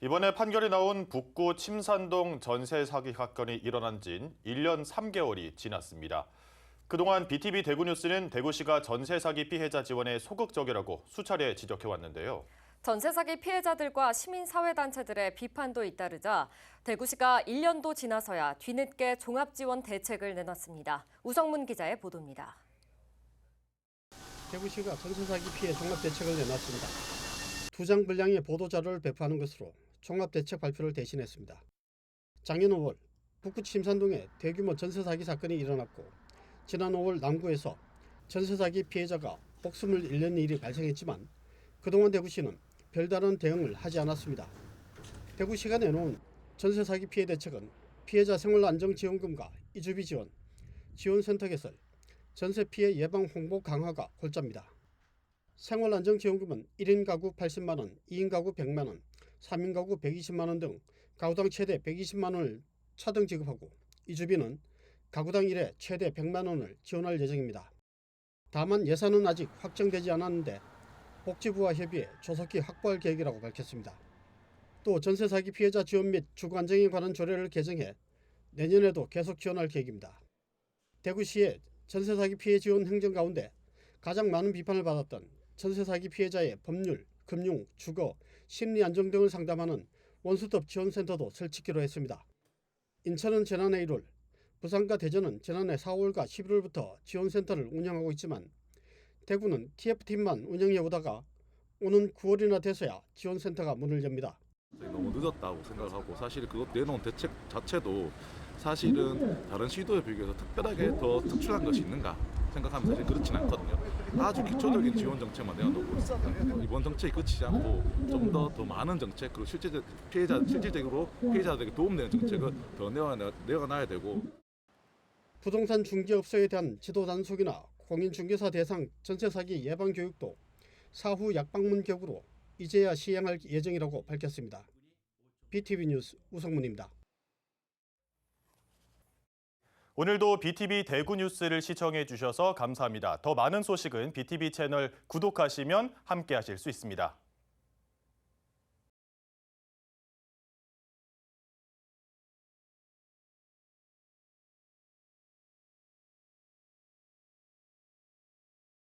이번에 판결이 나온 북구 침산동 전세 사기 사건이 일어난 지 1년 3개월이 지났습니다. 그동안 BTV 대구뉴스는 대구시가 전세 사기 피해자 지원에 소극적이라고 수차례 지적해왔는데요. 전세 사기 피해자들과 시민사회단체들의 비판도 잇따르자 대구시가 1년도 지나서야 뒤늦게 종합지원 대책을 내놨습니다. 우성문 기자의 보도입니다. 대구시가 전세 사기 피해 종합 대책을 내놨습니다. 두 장 분량의 보도 자료를 배포하는 것으로 종합 대책 발표를 대신했습니다. 작년 5월 북구 침산동에 대규모 전세 사기 사건이 일어났고 지난 5월 남구에서 전세 사기 피해자가 목숨을 잃는 일이 발생했지만 그동안 대구시는 별다른 대응을 하지 않았습니다. 대구시가 내놓은 전세 사기 피해 대책은 피해자 생활 안정 지원금과 이주비 지원, 지원센터 개설, 전세 피해 예방 홍보 강화가 골자입니다. 생활 안정 지원금은 1인 가구 80만 원, 2인 가구 100만 원, 3인 가구 120만 원 등 가구당 최대 120만 원을 차등 지급하고 이주비는 가구당 1회 최대 100만 원을 지원할 예정입니다. 다만 예산은 아직 확정되지 않았는데 복지부와 협의해 조속히 확보할 계획이라고 밝혔습니다. 또 전세 사기 피해자 지원 및 주거 안정에 관한 조례를 개정해 내년에도 계속 지원할 계획입니다. 대구시의 전세 사기 피해 지원 행정 가운데 가장 많은 비판을 받았던 전세 사기 피해자의 법률, 금융, 주거, 심리 안정 등을 상담하는 원수톱 지원센터도 설치기로 했습니다. 인천은 지난해 1월, 부산과 대전은 지난해 4월과 11월부터 지원센터를 운영하고 있지만 대구는 TF팀만 운영해 오다가 오는 9월이나 돼서야 지원센터가 문을 엽니다. 너무 늦었다고 생각하고 사실 그것 내놓은 대책 자체도 사실은 다른 시도에 비교해서 특별하게 더 특출한 것이 있는가 생각하면 사실 그렇진 않거든요. 아주 기초적인 지원 정책만 내어놓고 있습니다. 이번 정책이 끝이지 않고 좀 더 더 많은 정책 그리고 실제 피해자 실질적으로 피해자들에게 도움되는 정책을 더 내어놔, 내어놔야 되고 부동산 중개업소에 대한 지도 단속이나 공인중개사 대상 전세 사기 예방 교육도 사후 약방문 격으로 이제야 시행할 예정이라고 밝혔습니다. BTV 뉴스 우성문입니다. 오늘도 BTV 대구 뉴스를 시청해 주셔서 감사합니다. 더 많은 소식은 BTV 채널 구독하시면 함께 하실 수 있습니다.